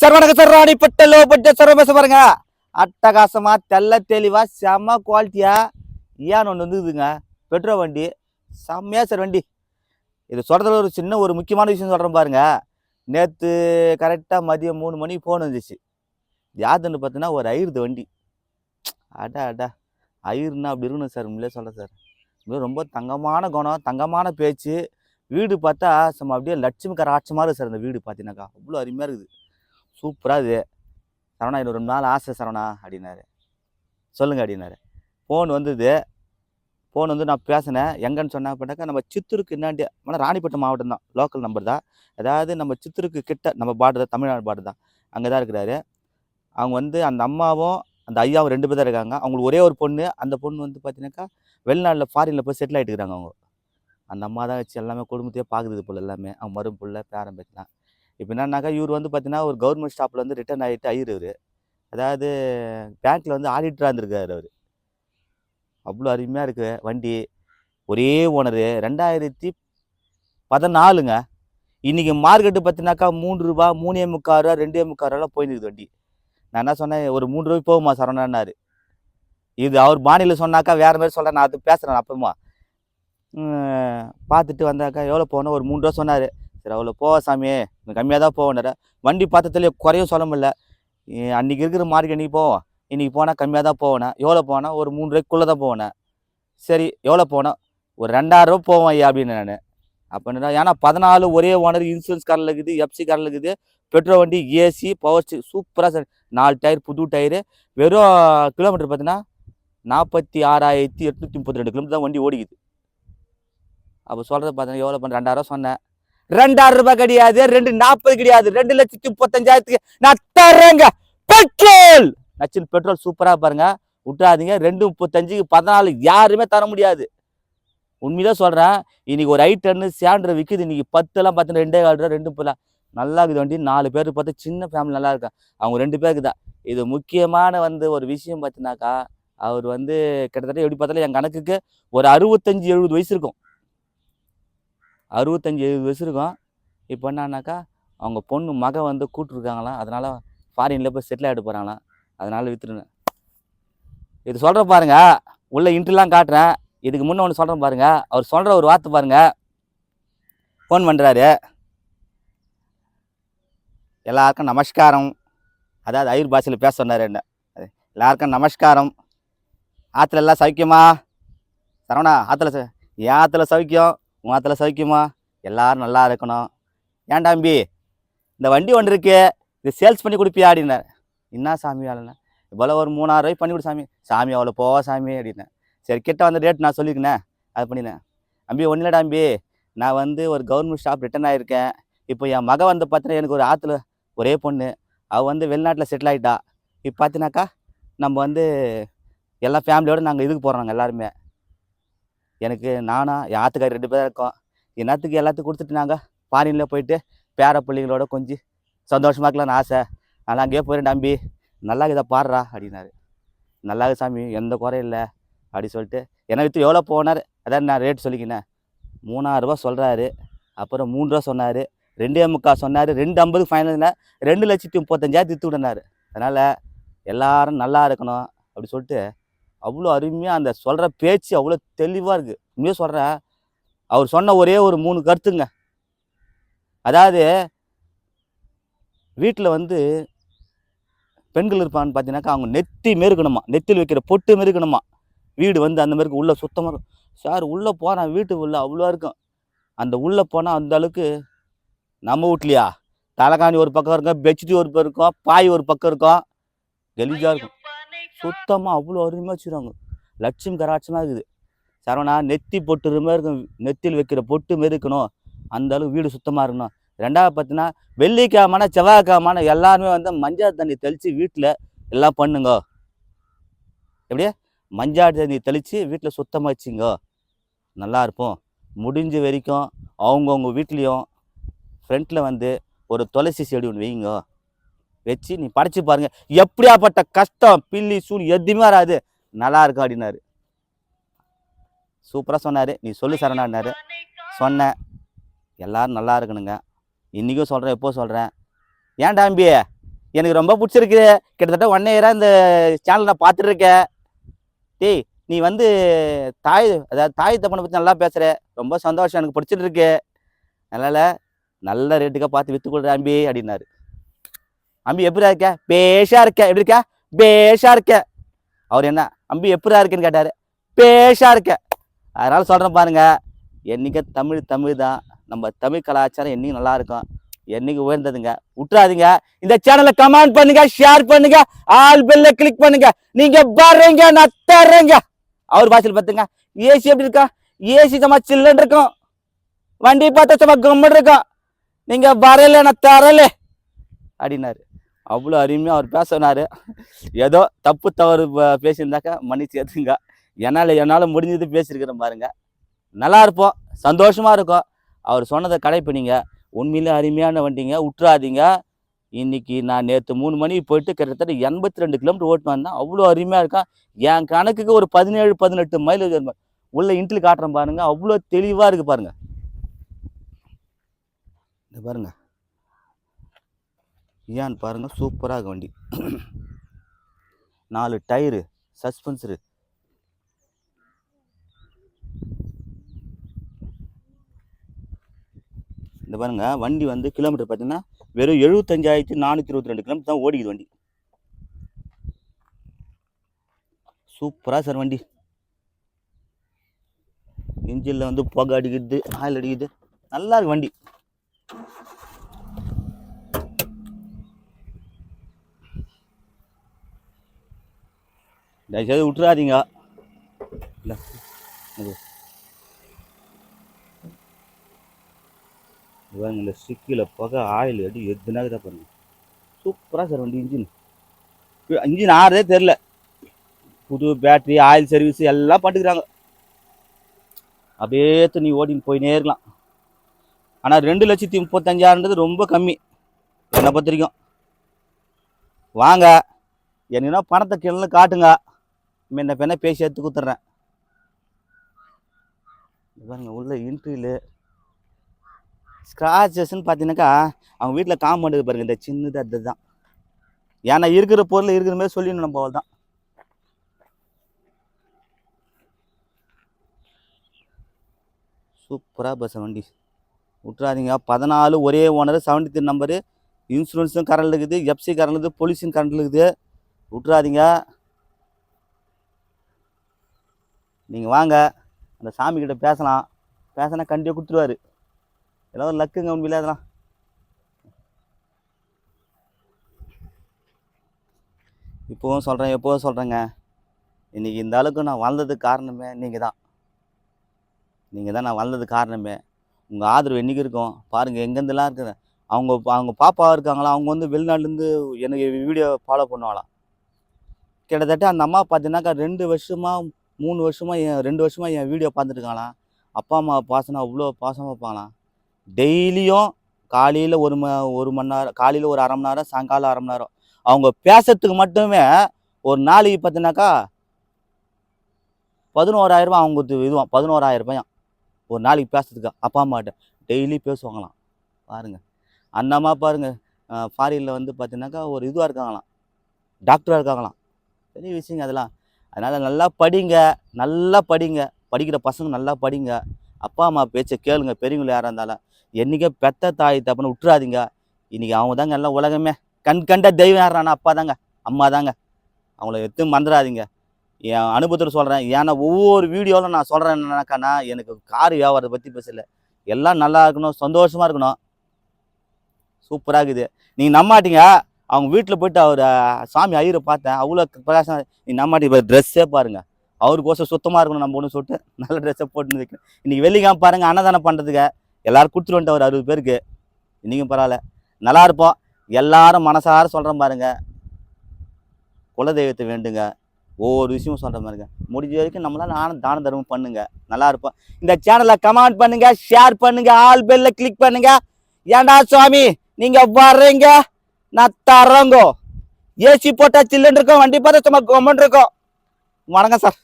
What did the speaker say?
Sir வணக்கம் sir Ranipet லோ பட்ட சார் பேச பாருங்க. அட்டகாசமா தெள்ள தெளிவா செம்ம குவாலிட்டியா ஏன் ஒன்று வந்துதுங்க? பெட்ரோல் வண்டி செம்மையா சார் வண்டி. இது சொல்றதுல ஒரு சின்ன ஒரு முக்கியமான விஷயம் சொல்றேன் பாருங்க. நேற்று கரெக்டாக மதியம் மூணு மணிக்கு ஃபோன் வந்துச்சு. யாதுன்னு பார்த்தீங்கன்னா ஒரு ஐருது வண்டி. அடா அடா. ஐயர்னா அப்படி இருக்கணும் சார் உண்மையிலே சொல்கிறேன் சார் இது ரொம்ப தங்கமான குணம் தங்கமான பேச்சு. வீடு பார்த்தா சும்மா அப்படியே லட்சுமி கராட்சமாக இருக்குது சார் இந்த வீடு பார்த்தீங்கன்னாக்கா அவ்வளோ அருமையாக இருக்குது. சூப்பராக இது. சரவணா இன்னும் ரெண்டு நாள் ஆசை சரவணா அப்படின்னாரு. சொல்லுங்கள் அப்படின்னாரு. ஃபோன் வந்தது. ஃபோன் வந்து நான் பேசினேன். எங்கன்னு சொன்னா பண்ணாக்கா நம்ம சித்தூருக்கு என்னாண்டி ஆனால் ராணிப்பட்டம் மாவட்டம் தான். லோக்கல் நம்பர் தான். அதாவது நம்ம சித்தூருக்கு கிட்ட நம்ம பார்டர் தான் தமிழ்நாடு பார்டர் தான். அங்கே தான் இருக்கிறாரு. அவங்க வந்து அந்த அம்மாவும் அந்த ஐயாவும் ரெண்டு பேர் தான் இருக்காங்க. அவங்களுக்கு ஒரே ஒரு பொண்ணு. அந்த பொண்ணு வந்து பார்த்தீங்கன்னாக்கா வெளிநாட்டில் ஃபாரினில் போய் செட்டில் ஆகிட்டு இருக்கிறாங்க அவங்க. அந்த அம்மா தான் வச்சு எல்லாமே குடும்பத்தையே பார்க்குறது போல் எல்லாமே. அவங்க மரும் புள்ள பேச்சலாம் இப்போ என்னன்னாக்கா இவர் வந்து பார்த்தீங்கன்னா ஒரு கவர்மெண்ட் ஸ்டாப்பில் வந்து ரிட்டர்ன் ஆகிட்டு ஐயர் அதாவது பேங்க்கில் வந்து ஆடிட்டராக இருந்திருக்காரு அவர். அவ்வளோ அருமையாக இருக்குது வண்டி. ஒரே ஓனரு ரெண்டாயிரத்தி பதினாலுங்க. இன்றைக்கி மார்க்கெட்டு பார்த்தினாக்கா மூணு ரூபா மூணே முக்கால் ரூபா ரெண்டே முக்கால் ரூபா போயிருக்குது வண்டி. நான் என்ன சொன்னேன் ஒரு மூணு ரூபாய் போகுமா சரவணான்னாரு. இது அவர் பாணியில் சொன்னாக்கா வேறு மாதிரி சொல்கிறேன் நான் அது பேசுகிறேன் அப்புறமா. பார்த்துட்டு வந்தாக்கா எவ்வளோ போகணும்? ஒரு மூணு ரூபா சொன்னார். சரி அவ்வளோ போவா சாமி. கம்மியாக தான் போவேன்னாரு வண்டி பார்த்ததுலேயே குறையும் சொல்ல முடியல. அன்றைக்கி இருக்கிற மார்க்கெட் அன்றைக்கி போவோம் இன்றைக்கி போனால் கம்மியாக தான் போவேனேன் எவ்வளோ போனால் ஒரு மூணு ரூபாய்க்குள்ளே தான் போவேன்? சரி எவ்வளோ போனால் ஒரு ரெண்டாயிரரூபா போவோம் ஐயா அப்படின்னு நான். அப்போ ஏன்னா பதினாலு ஒரே ஓனர் இன்சூரன்ஸ் காரில் இருக்குது எஃப்சி காரில் இருக்குது. பெட்ரோல் வண்டி ஏசி பவர் ஸ்டீ சூப்பராக சார். நாலு டயர் புது டயரு வெறும் கிலோமீட்டர் பார்த்தீங்கன்னா நாற்பத்தி ஆறாயிரத்தி எட்நூற்றி முப்பத்தி ரெண்டு கிலோமீட்டர் தான் வண்டி ஓடிக்குது. அப்போ சொல்கிறது பார்த்தீங்கன்னா எவ்வளோ பண்ண? ரெண்டாயிரம் சொன்னேன். ரெண்டாயிரம் ரூபாய் கிடையாது ரெண்டு நாற்பது கிடையாது ரெண்டு லட்சத்தி முப்பத்தஞ்சாயிரத்துக்கு நான் தரேங்க பெட்ரோல்! நச்சின் பெட்ரோல் சூப்பராக பாருங்க. விட்டுறாதீங்க. ரெண்டு முப்பத்தஞ்சுக்கு பதினாலு யாருமே தர முடியாது. உண்மையிலே சொல்கிறேன் இன்னைக்கு ஒரு ஐ டென்னு சேண்டர் விற்குது இன்னைக்கு பத்துலாம் பார்த்தீங்கன்னா ரெண்டே கால் ரூபா ரெண்டு போல நல்லா இருக்குது வண்டி. நாலு பேர் பார்த்து சின்ன ஃபேமிலி நல்லா இருக்கா அவங்க ரெண்டு பேருக்கு தான். இது முக்கியமான வந்து ஒரு விஷயம் பார்த்தினாக்கா அவர் வந்து கிட்டத்தட்ட எப்படி பார்த்தாலும் என் கணக்குக்கு ஒரு அறுபத்தஞ்சு எழுபது வயசு இருக்கும். அறுபத்தஞ்சி எழுபது வயசு இருக்கும். இப்போ என்னன்னாக்கா அவங்க பொண்ணு மகன் வந்து கூப்பிட்ருக்காங்களாம் அதனால் ஃபாரினில் போய் செட்டில் ஆகிட்டு போகிறாங்களாம் அதனால் விற்றுருங்க இது சொல்கிற பாருங்க. உள்ள இன்ட்ரெலாம் காட்டுறேன். இதுக்கு முன்னே ஒன்று சொல்கிறேன் பாருங்க. அவர் சொல்கிற ஒரு வார்த்தை பாருங்க. ஃபோன் பண்ணுறாரு எல்லாருக்கும் நமஸ்காரம். அதாவது ஐயர் பாஷையில் பேச சொன்னார் என்ன? எல்லாருக்கும் நமஸ்காரம். ஆற்றுல எல்லாம் சௌக்கியமா? சரவணா ஆற்றுல ச ஏன் ஆற்றுல சௌக்கியம்? உன் ஆற்றுல சௌக்கியமா? எல்லோரும் நல்லா இருக்கணும். ஏன் தம்பி? இந்த வண்டி ஒன்று இருக்கு இது சேல்ஸ் பண்ணி கொடுப்பியா அப்படின்னார். என்ன சாமி வேலைண்ணே இவ்வளோ ஒரு மூணாயிரம் ரூபாய் பண்ணி கொடு சாமி. சாமி அவ்வளோ போவா சாமி அப்படின்னேன். சரி கிட்ட வந்த ரேட் நான் சொல்லிக்கினேன் அது பண்ணினேன். அம்பி ஒன்றும் இல்லடா தம்பி. நான் வந்து ஒரு கவர்மெண்ட் ஸ்டாப் ரிட்டர்ன் ஆகியிருக்கேன் இப்போ என் மக வந்து பார்த்தீங்கன்னா எனக்கு ஒரு ஆற்றுல ஒரே பொண்ணு. அவள் வந்து வெளிநாட்டில் செட்டில் ஆகிட்டா இப்போ பார்த்தினாக்கா நம்ம வந்து எல்லா ஃபேமிலியோடு நாங்கள் இதுக்கு போகிறோம் நாங்கள் எல்லாருமே. எனக்கு நானா என் ஆத்துக்காரி ரெண்டு பேரும் இருக்கோம். என்னத்துக்கு எல்லாத்துக்கும் கொடுத்துட்டு நாங்கள் ஃபாரினில் போயிட்டு பேர பிள்ளைங்களோட கொஞ்சம் சந்தோஷமாக இருக்கலாம்னு ஆசை. ஆனால் அங்கேயே போயிடும் தம்பி நல்லா இதை பாடுறா அப்படின்னாரு. நல்லா சாமி எந்த குறையும் இல்லை அப்படி சொல்லிட்டு. என்னை விற்று எவ்வளோ போனார்? அதான் நான் ரேட் சொல்லிக்கினேன். மூணாயிரரூபா சொல்கிறாரு அப்புறம் மூணு ரூபா சொன்னார். ரெண்டே முக்கால் சொன்னார். ரெண்டு ஐம்பது ஃபைனல் ரெண்டு லட்சத்தி முப்பத்தஞ்சாயிரத்து விற்று விடனார் அதனால் எல்லாரும் நல்லா இருக்கணும் அப்படி சொல்லிட்டு அவ்வளோ அருமையாக அந்த சொல்கிற பேச்சு அவ்வளோ தெளிவாக இருக்குது உண்மையாக சொல்கிறேன் அவர் சொன்ன ஒரே ஒரு மூணு கருத்துங்க. அதாவது வீட்டில் வந்து பெண்கள் இருப்பான்னு பார்த்தீங்கன்னாக்கா அவங்க நெத்தி மெருக்கணுமா? நெத்தியில் வைக்கிற பொட்டு மெருக்கணுமா? வீடு வந்து அந்த மாதிரி உள்ளே சுத்தமாக இருக்கும். சார் உள்ளே போகிறேன் வீட்டு உள்ள அவ்வளோ இருக்கும். அந்த உள்ளே போனால் அந்த அளவுக்கு நம்ம வீட்லையா? தலைகாணி ஒரு பக்கம் இருக்கும் பெட்ஷீட் ஒரு பக்கம் இருக்கும் பாய் ஒரு பக்கம் இருக்கும். கெலிஜாக இருக்கும். சுத்தமாக அவ்வளோ அருமையாக வச்சுருவாங்க லட்சுமி கராட்சமாக இருக்குது. சரவணா நெத்தி பொட்டு மாதிரி இருக்கும். நெத்தியில் வைக்கிற பொட்டு மாரி இருக்கணும். அந்த அளவுக்கு வீடு சுத்தமாக இருக்கணும். ரெண்டாவது பார்த்தீங்கன்னா வெள்ளிக்கிழமான செவ்வாய்க்கிழமான எல்லாருமே வந்து மஞ்சள் தண்ணி தெளித்து வீட்டில் எல்லாம் பண்ணுங்க. எப்படியே? மஞ்சள் தண்ணி தெளித்து வீட்டில் சுத்தமாக வச்சுங்க. நல்லா இருப்போம். முடிஞ்ச வரைக்கும் அவங்கவுங்க வீட்லேயும் ஃப்ரண்ட்டில் வந்து ஒரு துளசி செடி ஒன்று வைங்க. வச்சு நீ படைச்சு பாருங்க. எப்படியாப்பட்ட கஷ்டம் பில்லி சூழ் எதுவுமே வராது. நல்லா இருக்கும் அப்படின்னாரு. சூப்பராக சொன்னார். நீ சொல்லு சரணாடினாரு சொன்னேன் எல்லாரும் நல்லா இருக்கணுங்க. இன்றைக்கும் சொல்கிறேன் எப்போ சொல்கிறேன் ஏன் டாம்பி எனக்கு ரொம்ப பிடிச்சிருக்கு. கிட்டத்தட்ட ஒன் இயராக இந்த சேனல் நான் பார்த்துட்ருக்கேன் டேய் நீ வந்து தாய் அதாவது தாய் தப்பனை பற்றி நல்லா பேசுகிற ரொம்ப சந்தோஷம். எனக்கு பிடிச்சிட்டு இருக்கு அதனால் நல்ல ரேட்டுக்காக பார்த்து விற்று கொடுற அம்பி அப்படின்னாரு. அம்பி எப்படிடா இருக்க? பேஷா இருக்க. எப்படி இருக்க? பேஷா இருக்க. அவர் என்ன? அம்பி எப்படிடா இருக்கேன்னு கேட்டார். பேஷா இருக்க. அதனால சொல்கிறேன் பாருங்க என்னைக்கு தமிழ் தமிழ் தான். நம்ம தமிழ் கலாச்சாரம் என்னைக்கு நல்லா இருக்கும். என்னைக்கு உயர்ந்ததுங்க. விட்டுறாதீங்க. இந்த சேனலை கமெண்ட் பண்ணுங்க ஷேர் பண்ணுங்க ஆல் பெல்ல கிளிக் பண்ணுங்க. நீங்க பாருங்க நான் தர்றேங்க அவர் வாசல் பார்த்துங்க. ஏசி எப்படி இருக்கா? ஏசி சும்மா சில்லுன்னு இருக்கும். வண்டி பார்த்தா சும்மா கம்முன்னு இருக்கும். நீங்க வரல நான் தரல அப்படின்னாரு. அவ்வளோ அருமையாக அவர் பேசினார். ஏதோ தப்பு தவறு பேசியிருந்தாக்கா மன்னிச்சு ஏற்றுங்க என்னால் என்னால் முடிஞ்சது பேசியிருக்கிறேன் பாருங்கள் நல்லா இருப்போம் சந்தோஷமாக இருக்கும். அவர் சொன்னதை கடைப்பிடிங்க. உண்மையிலே அருமையான வண்டிங்க விட்டுறாதீங்க இன்னைக்கு நான் நேற்று மூணு மணிக்கு போயிட்டு கிட்டத்தட்ட எண்பத்தி ரெண்டு கிலோமீட்டர் ஓட்டு வந்தேன். அவ்வளோ அருமையாக இருக்கும் என் கணக்குக்கு ஒரு பதினேழு பதினெட்டு மைல் உள்ள இன்ட்டில் காட்டுறேன் பாருங்கள் அவ்வளோ தெளிவாக இருக்குது பாருங்கள் இந்த பாருங்கள் ஏன்னு பாருங்கள் சூப்பராக வண்டி. நாலு டயரு சஸ்பென்சரு. இந்த பாருங்க வண்டி வந்து கிலோமீட்டர் பார்த்தீங்கன்னா வெறும் எழுபத்தஞ்சாயிரத்தி நானூற்றி இருபத்தி ரெண்டு கிலோமீட்டர் தான் ஓடிக்குது வண்டி. சூப்பராக சார் வண்டி. இன்ஜினில் வந்து புகை அடிக்குது ஆயில் அடிக்குது. நல்லா இருக்கு வண்டி. தயவுசெய்து விட்டுறாதீங்க. இல்லை. இது. இந்த ஸ்டிக்கில் புகை ஆயில் அடி எதுனாக தான் பாருங்க சூப்பராக சார் வண்டி இன்ஜின் இன்ஜின் ஆறதே தெரில புது பேட்டரி ஆயில் சர்வீஸ் எல்லாம் பண்ணிக்கிறாங்க அப்படியே நீ ஓடின்னு போயினே இருக்கலாம். ஆனால் ரெண்டு லட்சத்தி முப்பத்தஞ்சாயிரன்றது ரொம்ப கம்மி. என்னை பொறுத்த வரைக்கும். வாங்க. என்னன்னா பணத்தை கிளந்து காட்டுங்க. முன்ன பின்ன பேசி எடுத்து கொடுத்துட்றேன். பாருங்க உள்ள இன்ட்ரியில் ஸ்க்ராச்சஸ்ன்னு பார்த்தீங்கன்னாக்கா அவங்க வீட்டில் காம்பவுண்டு பாருங்க இந்த சின்னது அதுதான் ஏன்னா இருக்கிற பொருள் இருக்கிற மாதிரி சொல்லிடணும் நம்ம தான் சூப்பராக பஸ் வண்டி. விட்றாதீங்க பதினாலு ஒரே ஓனர் செவன்டி த்ரீ நம்பரு இன்சூரன்ஸும் கரண்ட் இருக்குது எஃப்சி கரண்ட் இருக்குது பொலியூஷன் கரண்ட் இருக்குது. விட்றாதீங்க நீங்கள் வாங்க அந்த சாமி கிட்ட பேசலாம். பேசினா கண்டிப்பாக கொடுத்துருவாரு. ஏதாவது ஒரு லக்குங்க உண்மையில அதெல்லாம். இப்போவும் சொல்கிறேன் எப்போவும் சொல்கிறேங்க இன்றைக்கி இந்த அளவுக்கு நான் வளர்ந்ததுக்கு காரணமே நீங்கள் தான் நீங்கள் தான் நான் வளர்ந்ததுக்கு காரணமே. உங்கள் ஆதரவு என்றைக்கு இருக்கும்? பாருங்கள் எங்கேருந்துலாம் இருக்குது? அவங்க அவங்க பாப்பா இருக்காங்களா? அவங்க வந்து வெளிநாட்டுலேருந்து எனக்கு வீடியோ ஃபாலோ பண்ணுவாங்களாம் கிட்டத்தட்ட அந்த அம்மா பார்த்தீங்கன்னாக்கா ரெண்டு வருஷமாக மூணு வருஷமாக என் ரெண்டு வருஷமாக என் வீடியோ பார்த்துட்ருக்காங்களாம் அப்பா அம்மா பாசனம் அவ்வளோ பாசமாக இருப்பாங்களாம் டெய்லியும் காலையில் ஒரு ம ஒரு மணி நேரம் காலையில் ஒரு அரை மணி நேரம் சாயங்காலம் அரை மணி நேரம். அவங்க பேசுறதுக்கு மட்டுமே ஒரு நாளைக்கு பார்த்தினாக்கா பதினோராயிரம் ரூபாய் அவங்க இதுவான் பதினோராயிரம் ஒரு நாளைக்கு பேசுறதுக்கு அப்பா அம்மாட்ட டெய்லி பேசுவாங்களாம். பாருங்கள் அண்ணம்மா பாருங்கள் ஃபாரினில் வந்து பார்த்தீங்கன்னாக்கா ஒரு இதுவாக இருக்காங்களாம். டாக்டராக இருக்காங்களாம். பெரிய விஷயங்க அதெல்லாம். அதனால் நல்லா படிங்க நல்லா படிங்க. படிக்கிற பசங்க நல்லா படிங்க. அப்பா அம்மா பேச்சை கேளுங்க பெரியவங்களை யாராக இருந்தாலும். என்றைக்கே பெத்த தாய் தப்புன்னு விட்டுறாதீங்க. இன்றைக்கி அவங்க தாங்க எல்லாம் உலகமே. கண் கண்ட தெய்வம் யாரானா அப்பா தாங்க அம்மா தாங்க அவங்கள எத்தும் மறந்துடாதீங்க. என் அனுபவத்தில் சொல்கிறேன் ஏன்னா ஒவ்வொரு வீடியோவில் நான் சொல்கிறேன் என்னன்னாக்கானா எனக்கு கார் வியாபாரத்தை பற்றி பேசல. எல்லாம் நல்லா இருக்கணும் சந்தோஷமாக இருக்கணும். சூப்பராக இருக்குது. நீங்கள் நம்மாட்டீங்க அவங்க வீட்டில் போயிட்டு அவர் சாமி ஐயரை பார்த்தேன். அவ்வளோ பிரகாசம் நீ நம்மாட்டி இப்போ ட்ரெஸ்ஸே பாருங்கள் அவருக்கோசம் சுத்தமாக இருக்கணும் நம்ம ஒன்று சொல்லிட்டு நல்ல ட்ரெஸ்ஸை போட்டுன்னு வைக்கணும் இன்றைக்கி வெள்ளிக்காம பாருங்கள் அன்னதானம் பண்ணுறதுக்கு எல்லோரும் கொடுத்துட்டு வந்துட்டு ஒரு அறுபது பேருக்கு. இன்றைக்கும் பரவாயில்ல. நல்லா இருப்போம். எல்லாரும் மனசார சொல்கிறேன் பாருங்க. குலதெய்வத்தை வேண்டுங்க. ஒவ்வொரு விஷயமும் சொல்கிற பாருங்க. முடிஞ்ச வரைக்கும் நம்மளால் ஆன தான தர்மம் பண்ணுங்க. நல்லா இருப்போம். இந்த சேனலை கமெண்ட் பண்ணுங்க ஷேர் பண்ணுங்க ஆல் பெல்ல கிளிக் பண்ணுங்க. ஏன்டா சுவாமி நீங்கள் வர்றீங்க? நான் தரங்கோ ஏசி போட்டா சில்லுன்னு இருக்கும் வண்டி பார்த்தா சும்மா கவர்மெண்ட் இருக்கும். வணக்கம் சார்.